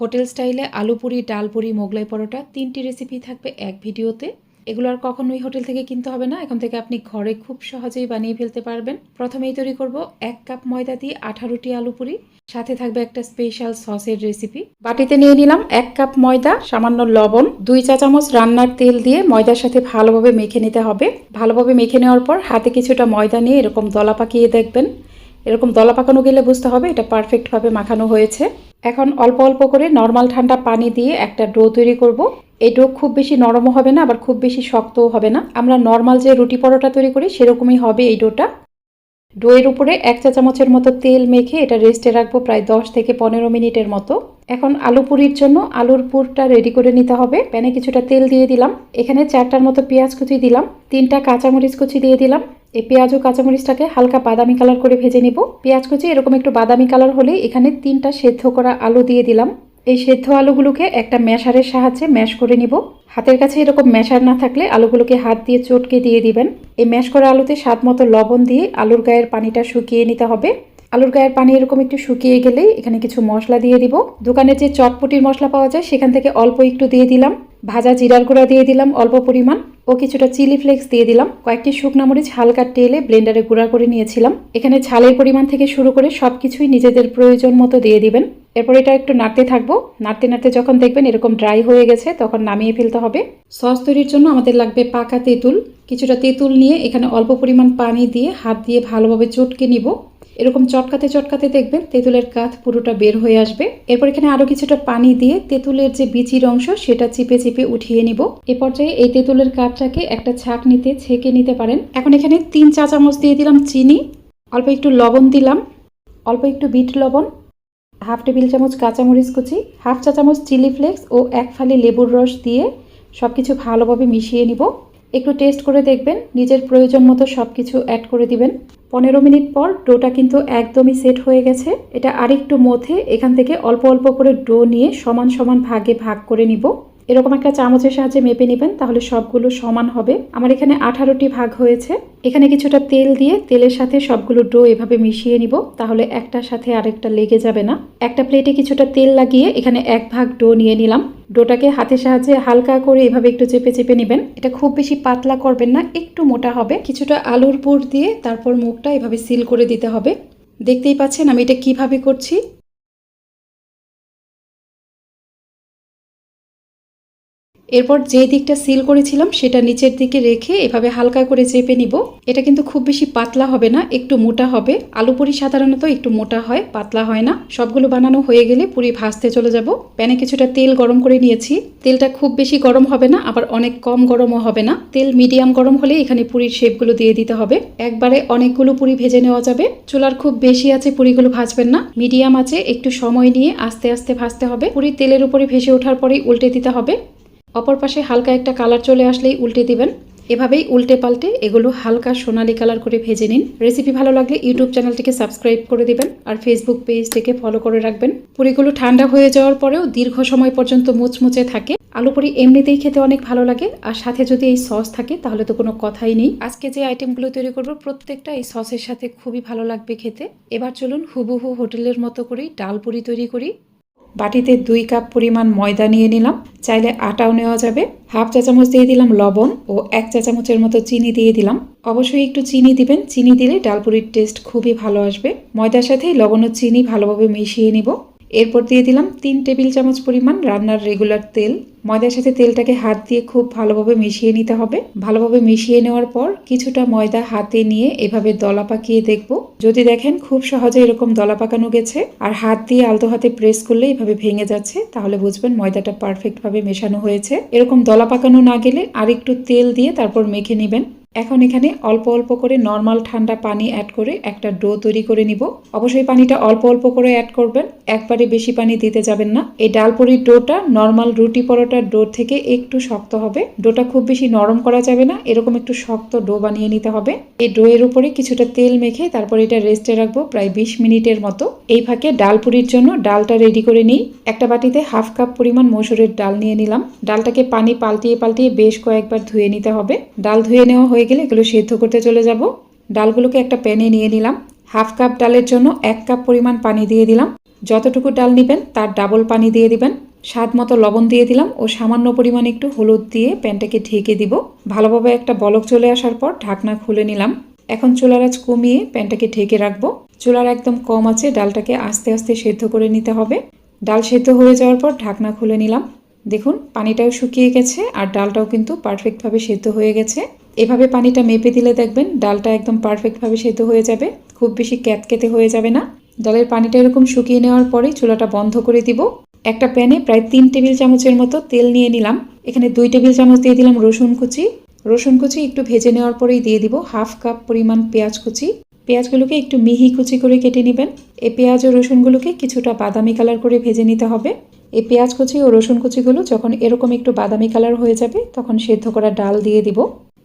Hotel স্টাইলে আলু পুরি, ডাল পুরি, মোগলাই পরোটা তিনটি রেসিপি থাকবে এক ভিডিওতে। এগুলো আর কখনোই হোটেল থেকে কিনতে হবে না। এখন থেকে আপনি ঘরে খুব সহজেই বানিয়ে ফেলতে পারবেন। প্রথমেই তৈরি করব এক কাপ ময়দা দিয়ে আঠারোটি আলু পুরি। সাথে থাকবে একটা স্পেশাল সসের রেসিপি বাটিতে নিয়ে নিলাম এক কাপ ময়দা, সামান্য লবণ, দুই চা চামচ রান্নার তেল দিয়ে ময়দার সাথে ভালোভাবে মেখে নিতে হবে। ভালোভাবে মেখে নেওয়ার পর হাতে কিছুটা ময়দা নিয়ে এরকম দলা পাকিয়ে দেখবেন। এরকম দলা পাকানো গেলে বুঝতে হবে এটা পারফেক্টভাবে মাখানো হয়েছে। এখন অল্প অল্প করে নর্মাল ঠান্ডা পানি দিয়ে একটা ডো তৈরি করব। এই ডো খুব বেশি নরমও হবে না, আবার খুব বেশি শক্তও হবে না। আমরা নর্মাল যে রুটি পরোটা তৈরি করি, সেরকমই হবে এই ডোটা ডোয়ের উপরে এক চা চামচের মতো তেল মেখে এটা রেস্টে রাখব প্রায় দশ থেকে পনেরো মিনিটের মতো। এখন আলু পুরির জন্য আলুর পুরটা রেডি করে নিতে হবে। প্যানে কিছুটা তেল দিয়ে দিলাম। এখানে চারটার মতো পেঁয়াজ কুচি দিলাম। তিনটা কাঁচামরিচ কুচি দিয়ে দিলাম। এই পেঁয়াজ ও কাঁচামরিচটাকে হালকা বাদামি কালার করে ভেজে নেব। পেঁয়াজ কুচি এরকম একটু বাদামি কালার হলে এখানে তিনটা সেদ্ধ করা আলু দিয়ে দিলাম। এই সেদ্ধ আলুগুলোকে একটা ম্যাশারের সাহায্যে ম্যাশ করে নিব। হাতের কাছে এরকম ম্যাশার না থাকলে আলুগুলোকে হাত দিয়ে চটকে দিয়ে দিবেন। এই ম্যাশ করা আলুতে স্বাদ মতো লবণ দিয়ে আলুর গায়ের পানিটা শুকিয়ে নিতে হবে। আলুর গায়ের পানি এরকম একটু শুকিয়ে গেলেই এখানে কিছু মশলা দিয়ে দিব। দোকানে যে চটপটির মশলা পাওয়া যায় সেখান থেকে অল্প একটু দিয়ে দিলাম। ভাজা জিরার গুঁড়া দিয়ে দিলাম অল্প পরিমাণ। ও কিছুটা চিলি ফ্লেক্স দিয়ে দিলাম। কয়েকটি শুকনা মরিচ হালকা তেলে ব্লেন্ডারে গুঁড়া করে নিয়েছিলাম। এখানে ঝালের পরিমাণ থেকে শুরু করে সব কিছুই নিজেদের প্রয়োজন মতো দিয়ে দিবেন। এরপর এটা একটু নাড়তে থাকব। নাড়তে নাড়তে যখন দেখবেন এরকম ড্রাই হয়ে গেছে, তখন নামিয়ে ফেলতে হবে। সস তৈরির জন্য আমাদের লাগবে পাকা তেঁতুল। কিছুটা তেঁতুল নিয়ে এখানে অল্প পরিমাণ পানি দিয়ে হাত দিয়ে ভালোভাবে চটকে নিব। এরকম চটকাতে চটকাতে দেখবেন তেঁতুলের কাঠ পুরোটা বের হয়ে আসবে। এরপর এখানে আরও কিছুটা পানি দিয়ে তেঁতুলের যে বিচির অংশ সেটা চিপে চিপে উঠিয়ে নিব। এ পর্যায়ে এই তেঁতুলের কাঠটাকে একটা ছাঁকনিতে ছেঁকে নিতে পারেন। এখন এখানে তিন চা চামচ দিয়ে দিলাম চিনি, অল্প একটু লবণ দিলাম, অল্প একটু বিট লবণ, হাফ টেবিল চামচ কাঁচামরিচ কুচি, হাফ চা চামচ চিলি ফ্লেক্স ও এক ফালি লেবুর রস দিয়ে সব কিছু ভালোভাবে মিশিয়ে নিব। একটু টেস্ট করে দেখবেন, নিজের প্রয়োজন মতো সব কিছু অ্যাড করে দিবেন। পনেরো মিনিট পর ডোটা কিন্তু একদমই সেট হয়ে গেছে। এটা আরেকটু মধ্যে এখান থেকে অল্প অল্প করে ডো নিয়ে সমান সমান ভাগে ভাগ করে নিব। এরকম একটা চামচের সাহায্যে মেপে নেবেন, তাহলে সবগুলো সমান হবে। আমার এখানে আঠারোটি ভাগ হয়েছে। এখানে কিছুটা তেল দিয়ে তেলের সাথে সবগুলো ডো এভাবে মিশিয়ে নিব, তাহলে একটার সাথে আরেকটা লেগে যাবে না। একটা প্লেটে কিছুটা তেল লাগিয়ে এখানে এক ভাগ ডো নিয়ে নিলাম। ডোটাকে হাতের সাহায্যে হালকা করে এভাবে একটু চেপে চেপে নেবেন। এটা খুব বেশি পাতলা করবেন না, একটু মোটা হবে। কিছুটা আলুর পুর দিয়ে তারপর মুখটা এভাবে সিল করে দিতে হবে। দেখতেই পাচ্ছেন আমি এটা কীভাবে করছি? এরপর যে দিকটা সিল করেছিলাম সেটা নিচের দিকে রেখে এভাবে হালকা করে চেপে নিব। এটা কিন্তু খুব বেশি পাতলা হবে না, একটু মোটা হবে। আলু পুরি সাধারণত একটু মোটা হয়, পাতলা হয় না। সবগুলো বানানো হয়ে গেলে পুরি ভাজতে চলে যাব। প্যানে কিছুটা তেল গরম করে নিয়েছি। তেলটা খুব বেশি গরম হবে না, আবার অনেক কম গরমও হবে না। তেল মিডিয়াম গরম হলে এখানে পুরির শেপগুলো দিয়ে দিতে হবে। একবারে অনেকগুলো পুরি ভেজে নেওয়া যাবে। চুলার খুব বেশি আছে, পুরিগুলো ভাজবেন না। মিডিয়াম আছে, একটু সময় নিয়ে আস্তে আস্তে ভাজতে হবে। পুরি তেলের উপরে ভেসে ওঠার পরেই উল্টে দিতে হবে। অপর পাশে হালকা একটা কালার চলে আসলেই উল্টে দিবেন। এভাবেই উল্টে পাল্টে এগুলো হালকা সোনালি কালার করে ভেজে নিন। রেসিপি ভালো লাগলে ইউটিউব চ্যানেলটিকে সাবস্ক্রাইব করে দিবেন আর ফেসবুক পেজটিকে ফলো করে রাখবেন। পুরিগুলো ঠান্ডা হয়ে যাওয়ার পরেও দীর্ঘ সময় পর্যন্ত মুচমুচে থাকে। আলু পুরি এমনিতেই খেতে অনেক ভালো লাগে। আর সাথে যদি এই সস থাকে, তাহলে তো কোনো কথাই নেই। আজকে যে আইটেমগুলো তৈরি করব, প্রত্যেকটা এই সসের সাথে খুবই ভালো লাগবে খেতে। এবার চলুন হুবহু হোটেলের মতো করেই ডাল পুরি তৈরি করি। বাটিতে দুই কাপ পরিমাণ ময়দা নিয়ে নিলাম। চাইলে আটাও নেওয়া যাবে। হাফ চা চামচ দিয়ে দিলাম লবণ ও এক চা চামচের মতো চিনি দিয়ে দিলাম। অবশ্যই একটু চিনি দিবেন। চিনি দিলে ডালপুরির টেস্ট খুবই ভালো আসবে। ময়দার সাথে লবণ ও চিনি ভালোভাবে মিশিয়ে নিব। এরপর দিয়ে দিলাম তিন টেবিল চামচ পরিমাণ রান্নার রেগুলার তেল। ময়দার সাথে তেলটাকে হাত দিয়ে খুব ভালোভাবে মিশিয়ে নিতে হবে। ভালোভাবে মিশিয়ে নেওয়ার পর কিছুটা ময়দা হাতে নিয়ে এভাবে দলা পাকিয়ে দেখব। যদি দেখেন খুব সহজে এরকম দলা পাকানো গেছে। আর হাত দিয়ে আলতো হাতে প্রেস করলে এভাবে ভেঙে যাচ্ছে, তাহলে বুঝবেন ময়দাটা পারফেক্টভাবে মেশানো হয়েছে। এরকম দলা পাকানো না গেলে আর একটু তেল দিয়ে তারপর মেখে নেবেন। এখন এখানে অল্প অল্প করে নর্মাল ঠান্ডা পানি অ্যাড করে একটা ডো তৈরি করে নিব। অবশ্যই পানিটা অল্প অল্প করে অ্যাড করবেন, একবারে বেশি পানি দিতে যাবেন না। এই ডালপুরির ডোটা নর্মাল রুটি পরোটার ডো থেকে একটু শক্ত হবে। ডোটা খুব বেশি নরম করা যাবে না, এরকম একটু শক্ত ডো বানিয়ে নিতে হবে। এই ডো এর উপরে কিছুটা তেল মেখে তারপর এটা রেস্টে রাখব প্রায় বিশ মিনিটের মতো। এই ফাঁকে ডালপুরির জন্য ডালটা রেডি করে নিই। একটা বাটিতে হাফ কাপ পরিমাণ মসুরের ডাল নিয়ে নিলাম। ডালটাকে পানি পাল্টিয়ে পাল্টিয়ে বেশ কয়েকবার ধুয়ে নিতে হবে। ডাল ধুয়ে নেওয়া হয়ে গেলে এগুলো সেদ্ধ করতে চলে যাব। ডালগুলোকে একটা প্যানে নিয়ে নিলাম। হাফ কাপ ডালের জন্য এক কাপ পরিমাণ পানি দিয়ে দিলাম। যতটুকু ডাল নেবেন তার ডাবল পানি দিয়ে দিবেন। স্বাদ মতো লবণ দিয়ে দিলাম ও সামান্য পরিমাণ একটু হলুদ দিয়ে প্যানটাকে ঢেকে দিব। ভালোভাবে একটা বলক চলে আসার পর ঢাকনা খুলে নিলাম। এখন চুলার আঁচ কমিয়ে প্যানটাকে ঢেকে রাখব। চুলার একদম কম আছে, ডালটাকে আস্তে আস্তে সেদ্ধ করে নিতে হবে। ডাল সেদ্ধ হয়ে যাওয়ার পর ঢাকনা খুলে নিলাম। দেখুন, পানিটাও শুকিয়ে গেছে আর ডালটাও কিন্তু পারফেক্টভাবে সেদ্ধ হয়ে গেছে। এভাবে পানিটা মেপে দিলে দেখবেন ডালটা একদম পারফেক্টভাবে সেদ্ধ হয়ে যাবে, খুব বেশি ক্যাতকেতে হয়ে যাবে না। ডালের পানিটা এরকম শুকিয়ে নেওয়ার পরেই চুলাটা বন্ধ করে দিব। একটা প্যানে প্রায় তিন টেবিল চামচের মতো তেল নিয়ে নিলাম। এখানে দুই টেবিল চামচ দিয়ে দিলাম রসুন কুচি। রসুন কুচি একটু ভেজে নেওয়ার পরেই দিয়ে দিব হাফ কাপ পরিমাণ পেঁয়াজ কুচি। পেঁয়াজগুলোকে একটু মিহি কুচি করে কেটে নেবেন। এই পেঁয়াজ ও রসুনগুলোকে কিছুটা বাদামি কালার করে ভেজে নিতে হবে। এই পেঁয়াজ কুচি ও রসুন কুচিগুলো যখন এরকম একটু বাদামি কালার হয়ে যাবে, তখন সেদ্ধ করা ডাল দিয়ে দিব।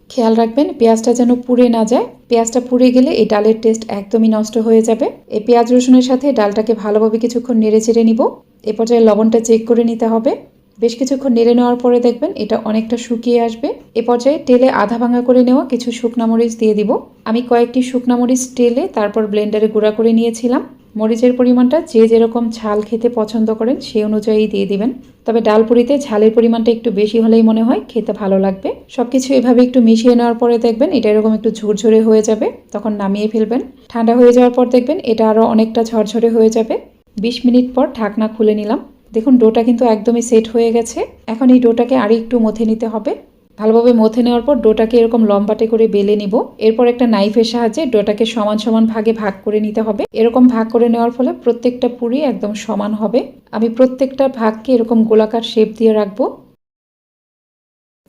খেয়াল রাখবেন, পেঁয়াজটা যেন পুড়ে না যায়। পেঁয়াজটা পুড়ে গেলে এই ডালের টেস্ট একদমই নষ্ট হয়ে যাবে। এই পেঁয়াজ রসুনের সাথে ডালটাকে ভালোভাবে কিছুক্ষণ নেড়ে চেড়ে নিব। এ পর্যায়ে লবণটা চেক করে নিতে হবে। বেশ কিছুক্ষণ নেড়ে নেওয়ার পরে দেখবেন এটা অনেকটা শুকিয়ে আসবে। এ পর্যায়ে টেলে আধা ভাঙা করে নেওয়া কিছু শুকনা মরিচ দিয়ে দিব। আমি কয়েকটি শুকনা মরিচ টেলে তারপর ব্লেন্ডারে গুঁড়া করে নিয়েছিলাম। মরিচের পরিমাণটা যে যেরকম ঝাল খেতে পছন্দ করেন সেই অনুযায়ী দিয়ে দিবেন। তবে ডালপুরিতে ঝালের পরিমাণটা একটু বেশি হলেই মনে হয় খেতে ভালো লাগবে। সবকিছু এভাবে একটু মিশিয়ে নেওয়ার পরে দেখবেন এটা এরকম একটু ঝুরঝুরে হয়ে যাবে। তখন নামিয়ে ফেলবেন। ঠান্ডা হয়ে যাওয়ার পর দেখবেন এটা আরও অনেকটা ঝরঝরে হয়ে যাবে। বিশ মিনিট পর ঢাকনা খুলে নিলাম। দেখুন, ডোটা কিন্তু একদমই সেট হয়ে গেছে। এখন এই ডোটাকে আর একটু মথে নিতে হবে। ভালোভাবে মথে নেওয়ার পর ডোটাকে এরকম লম্বাটে করে বেলে নিব। এরপর একটা নাইফের সাহায্যে ডোটাকে সমান সমান ভাগে ভাগ করে নিতে হবে। এরকম ভাগ করে নেওয়ার ফলে প্রত্যেকটা পুরি একদম সমান হবে। আমি প্রত্যেকটা ভাগকে এরকম গোলাকার শেপ দিয়ে রাখব।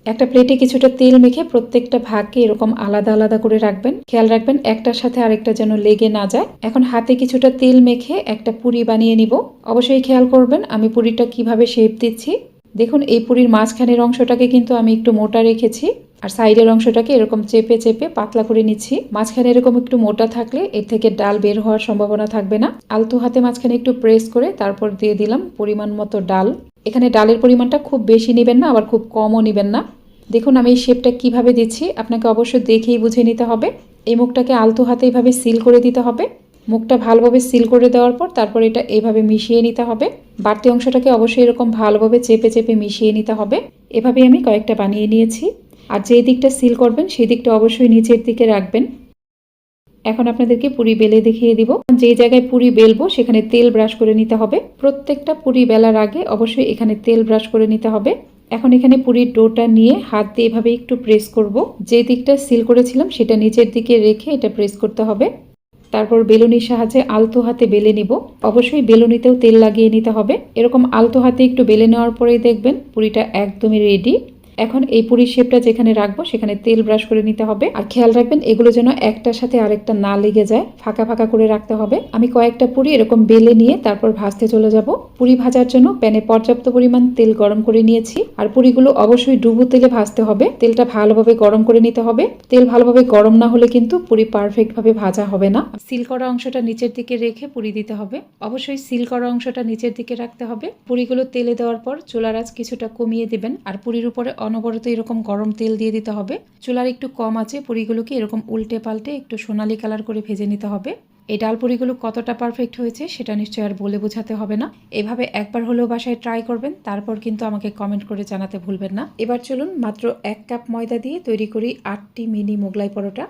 একটা প্লেটে কিছুটা তেল মেখে প্রত্যেকটা ভাগকে এরকম আলাদা আলাদা করে রাখবেন। খেয়াল রাখবেন, একটার সাথে আরেকটা যেন লেগে না যায়। এখন হাতে কিছুটা তেল মেখে একটা পুরি বানিয়ে নিব। অবশ্যই খেয়াল করবেন আমি পুরিটা কীভাবে শেপ দিচ্ছি। দেখুন, এই পুরীর মাঝখানের অংশটাকে কিন্তু আমি একটু মোটা রেখেছি আর সাইডের অংশটাকে এরকম চেপে চেপে পাতলা করে নিচ্ছি। মাঝখানে এরকম একটু মোটা থাকলে এর থেকে ডাল বের হওয়ার সম্ভাবনা থাকবে না। আলতো হাতে মাঝখানে একটু প্রেস করে তারপর দিয়ে দিলাম পরিমাণ মতো ডাল। এখানে ডালের পরিমাণটা খুব বেশি নেবেন না, আবার খুব কমও নেবেন না। দেখুন, আমি এই শেপটা কীভাবে দিচ্ছি, আপনাকে অবশ্যই দেখেই বুঝে নিতে হবে। এই মুখটাকে আলতো হাতে এইভাবে সিল করে দিতে হবে। মুখটা ভালোভাবে সিল করে দেওয়ার পর তারপর এটা এইভাবে মিশিয়ে নিতে হবে। বাড়তি অংশটাকে অবশ্যই এরকম ভালোভাবে চেপে চেপে মিশিয়ে নিতে হবে। এভাবেই আমি কয়েকটা বানিয়ে নিয়েছি। আর যেই দিকটা সিল করবেন, সেই দিকটা অবশ্যই নিচের দিকে রাখবেন। এখন আপনাদেরকে পুরি বেলে দেখিয়ে দিব। যে জায়গায় পুরি বেলবো, সেখানে তেল ব্রাশ করে নিতে হবে। প্রত্যেকটা পুরি বেলার আগে অবশ্যই এখানে তেল ব্রাশ করে নিতে হবে। এখন এখানে পুরির ডোটা নিয়ে হাত দিয়ে এভাবে একটু প্রেস করব। যে দিকটা সিল করেছিলাম, সেটা নিচের দিকে রেখে এটা প্রেস করতে হবে। তারপর বেলুনির সাহায্যে আলতো হাতে বেলে নিব। অবশ্যই বেলুনিতেও তেল লাগিয়ে নিতে হবে। এরকম আলতো হাতে একটু বেলে নেওয়ার পরেই দেখবেন পুরিটা একদমই রেডি এখন এই পুরির শেপটা যেখানে রাখব, সেখানে তেল ব্রাশ করে নিতে হবে। আর খেয়াল রাখবেন, এগুলো যেন একটার সাথে আরেকটা না লেগে যায়, ফাঁকা ফাঁকা করে রাখতে হবে। আমি কয়েকটা পুরি এরকম বেলে নিয়ে তারপর ভাজতে চলে যাব। পুরি ভাজার জন্য প্যানে পর্যাপ্ত পরিমাণ তেল গরম করে নিয়েছি। আর পুরিগুলো অবশ্যই ডুবো তেলে ভাজতে হবে। তেলটা ভালোভাবে গরম করে নিতে হবে। তেল ভালোভাবে গরম না হলে কিন্তু পুরি পারফেক্ট ভাবে ভাজা হবে না। সিল করা অংশটা নিচের দিকে রেখে পুরি দিতে হবে। অবশ্যই সিল করা অংশটা নিচের দিকে রাখতে হবে। পুরিগুলো তেলে দেওয়ার পর চুলার আঁচ কিছুটা কমিয়ে দিবেন। আর পুরির উপরে অনবরত এরকম গরম তেল দিয়ে দিতে হবে। চুলার একটু কম আছে, পুরিগুলোকে এরকম উল্টে পাল্টে একটু সোনালি কালার করে ভেজে নিতে হবে। এই ডাল পুরিগুলো কতটা পারফেক্ট হয়েছে সেটা নিশ্চয়ই আর বলে বোঝাতে হবে না। এভাবে একবার হলেও বাসায় ট্রাই করবেন, তারপর কিন্তু আমাকে কমেন্ট করে জানাতে ভুলবেন না। এবার চলুন মাত্র এক কাপ ময়দা দিয়ে তৈরি করি আটটি মিনি মোগলাই পরোটা।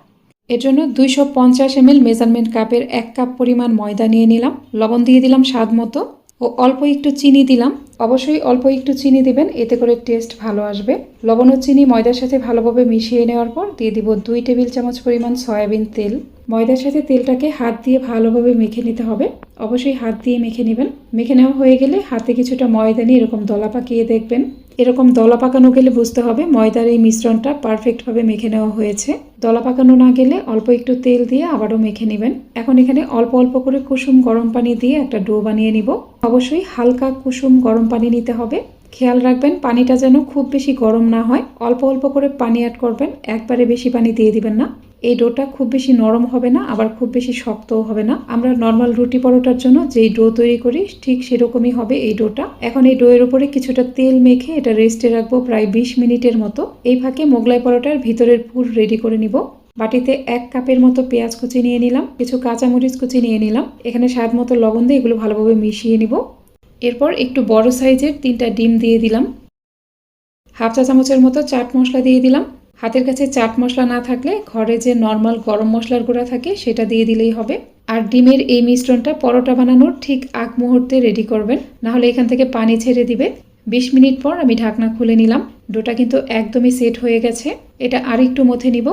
এর জন্য দুইশো পঞ্চাশ এম মেজারমেন্ট কাপের এক কাপ পরিমাণ ময়দা নিয়ে নিলাম। লবণ দিয়ে দিলাম স্বাদ মতো। ও অল্প একটু চিনি দিলাম। অবশ্যই অল্প একটু চিনি দিবেন, এতে করে টেস্ট ভালো আসবে। লবণ ও চিনি ময়দার সাথে ভালোভাবে মিশিয়ে নেওয়ার পর দিয়ে দিব দুই টেবিল চামচ পরিমাণ সয়াবিন তেল। ময়দার সাথে তেলটাকে হাত দিয়ে ভালোভাবে মেখে নিতে হবে। অবশ্যই হাত দিয়ে মেখে নেবেন। মেখে নেওয়া হয়ে গেলে হাতে কিছুটা ময়দা নিয়ে এরকম দলা পাকিয়ে দেখবেন। এরকম দলা পাকানো গেলে বুঝতে হবে ময়দার এই মিশ্রণটা পারফেক্টভাবে মেখে নেওয়া হয়েছে। দলা পাকানো না গেলে অল্প একটু তেল দিয়ে আবারও মেখে নেবেন। এখন এখানে অল্প অল্প করে কুসুম গরম পানি দিয়ে একটা ডো বানিয়ে নিব। অবশ্যই হালকা কুসুম গরম পানি নিতে হবে। খেয়াল রাখবেন পানিটা যেন খুব বেশি গরম না হয়। অল্প অল্প করে পানি অ্যাড করবেন। একবারে বেশি পানি দিয়ে দিবেন না। এই ডোটা খুব বেশি নরম হবে না, আবার খুব বেশি শক্তও হবে না। আমরা নর্মাল রুটি পরোটার জন্য যেই ডো তৈরি করি, ঠিক সেরকমই হবে এই ডোটা। এখন এই ডোয়ের উপরে কিছুটা তেল মেখে এটা রেস্টে রাখব প্রায় বিশ মিনিটের মতো। এই ফাঁকে মোগলাই পরোটার ভিতরের পুর রেডি করে নিব। বাটিতে এক কাপের মতো পেঁয়াজ কুচি নিয়ে নিলাম, কিছু কাঁচামরিচ কুচি নিয়ে নিলাম। এখানে স্বাদ মতো লবণ দিয়ে এগুলো ভালোভাবে মিশিয়ে নিব। এরপর একটু বড় সাইজের তিনটা ডিম দিয়ে দিলাম। হাফ চা চামচের মতো চাট মশলা দিয়ে দিলাম। হাতের কাছে চাট মশলা না থাকলে ঘরে যে নর্মাল গরম মশলার গুঁড়া থাকে সেটা দিয়ে দিলেই হবে। আর ডিমের এই মিশ্রণটা পরোটা বানানোর ঠিক আগ মুহূর্তে রেডি করবেন। নাহলে এখান থেকে পানি ছেড়ে দিবে। বিশ মিনিট পর আমি ঢাকনা খুলে নিলাম। ডোটা কিন্তু একদমই সেট হয়ে গেছে। এটা আরেকটু মথে নিব।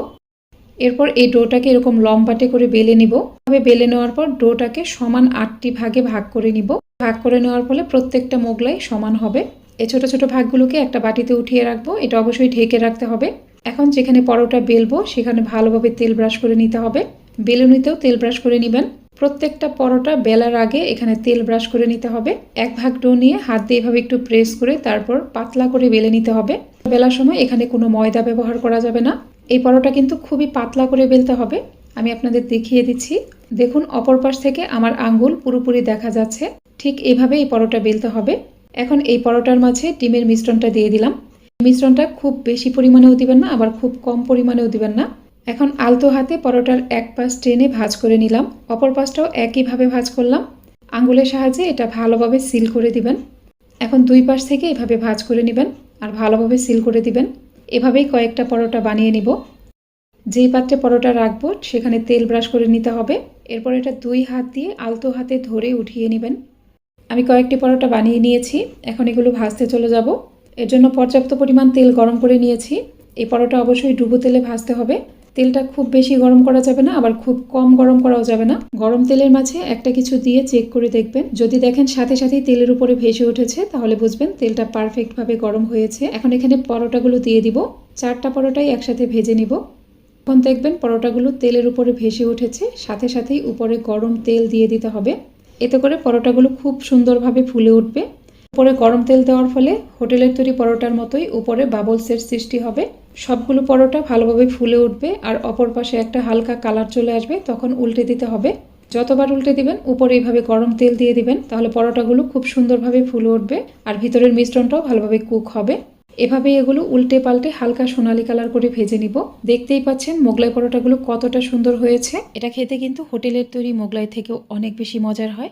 এরপর এই ডোটাকে এরকম লম্বাটে করে বেলে নিব। তবে বেলে নেওয়ার পর ডোটাকে সমান আটটি ভাগে ভাগ করে নিব। ভাগ করে নেওয়ার ফলে প্রত্যেকটা মোগলাই সমান হবে। এই ছোট ছোট ভাগগুলোকে একটা বাটিতে উঠিয়ে রাখব। এটা অবশ্যই ঢেকে রাখতে হবে। এখন যেখানে পরোটা বেলবো, সেখানে ভালোভাবে তেল ব্রাশ করে নিতে হবে। বেলুনিতেও তেল ব্রাশ করে নেবেন। প্রত্যেকটা পরোটা বেলার আগে এখানে তেল ব্রাশ করে নিতে হবে। এক ভাগ ডো নিয়ে হাত দিয়ে এভাবে একটু প্রেস করে তারপর পাতলা করে বেলে নিতে হবে। বেলার সময় এখানে কোনো ময়দা ব্যবহার করা যাবে না। এই পরোটা কিন্তু খুবই পাতলা করে বেলতে হবে। আমি আপনাদের দেখিয়ে দিচ্ছি। দেখুন, অপর পাশ থেকে আমার আঙ্গুল পুরোপুরি দেখা যাচ্ছে। ঠিক এইভাবে এই পরোটা বেলতে হবে। এখন এই পরোটার মাঝে ডিমের মিশ্রণটা দিয়ে দিলাম। মিশ্রণটা খুব বেশি পরিমাণেও দিবেন না, আবার খুব কম পরিমাণেও দিবেন না। এখন আলতো হাতে পরোটার এক পাশ টেনে ভাজ করে নিলাম। অপর পাশটাও একইভাবে ভাজ করলাম। আঙুলের সাহায্যে এটা ভালোভাবে সিল করে দিবেন। এখন দুই পাশ থেকে এভাবে ভাজ করে নেবেন আর ভালোভাবে সিল করে দিবেন। এভাবেই কয়েকটা পরোটা বানিয়ে নিব। যেই পাত্রে পরোটা রাখব সেখানে তেল ব্রাশ করে নিতে হবে। এরপর এটা দুই হাত দিয়ে আলতো হাতে ধরে উঠিয়ে নেবেন। আমি কয়েকটি পরোটা বানিয়ে নিয়েছি। এখন এগুলো ভাজতে চলে যাব। এর জন্য পর্যাপ্ত পরিমাণ তেল গরম করে নিয়েছি। এই পরোটা অবশ্যই ডুবো তেলে ভাজতে হবে। তেলটা খুব বেশি গরম করা যাবে না, আবার খুব কম গরম করাও যাবে না। গরম তেলের মাঝে একটা কিছু দিয়ে চেক করে দেখবেন। যদি দেখেন সাথে সাথেই তেলের উপরে ভেসে উঠেছে, তাহলে বুঝবেন তেলটা পারফেক্টভাবে গরম হয়েছে। এখন এখানে পরোটাগুলো দিয়ে দিব। চারটা পরোটাই একসাথে ভেজে নিব। এখন দেখবেন পরোটাগুলো তেলের উপরে ভেসে উঠেছে, সাথে সাথেই উপরে গরম তেল দিয়ে দিতে হবে। এতে করে পরোটাগুলো খুব সুন্দরভাবে ফুলে উঠবে। উপরে গরম তেল দেওয়ার ফলে হোটেলের তৈরি পরোটার মতোই উপরে বাবলসের সৃষ্টি হবে। সবগুলো পরোটা ভালোভাবে ফুলে উঠবে আর অপর পাশে একটা হালকা কালার চলে আসবে, তখন উল্টে দিতে হবে। যতবার উল্টে দিবেন, উপরে এইভাবে গরম তেল দিয়ে দিবেন, তাহলে পরোটাগুলো খুব সুন্দরভাবে ফুলে উঠবে আর ভিতরের মিশ্রণটাও ভালোভাবে কুক হবে। এভাবে এগুলো উল্টে পাল্টে হালকা সোনালি কালার করে ভেজে নিব। দেখতেই পাচ্ছেন মোগলাই পরোটাগুলো কতটা সুন্দর হয়েছে। এটা খেতে কিন্তু হোটেলের তৈরি মোগলাই থেকেও অনেক বেশি মজার হয়।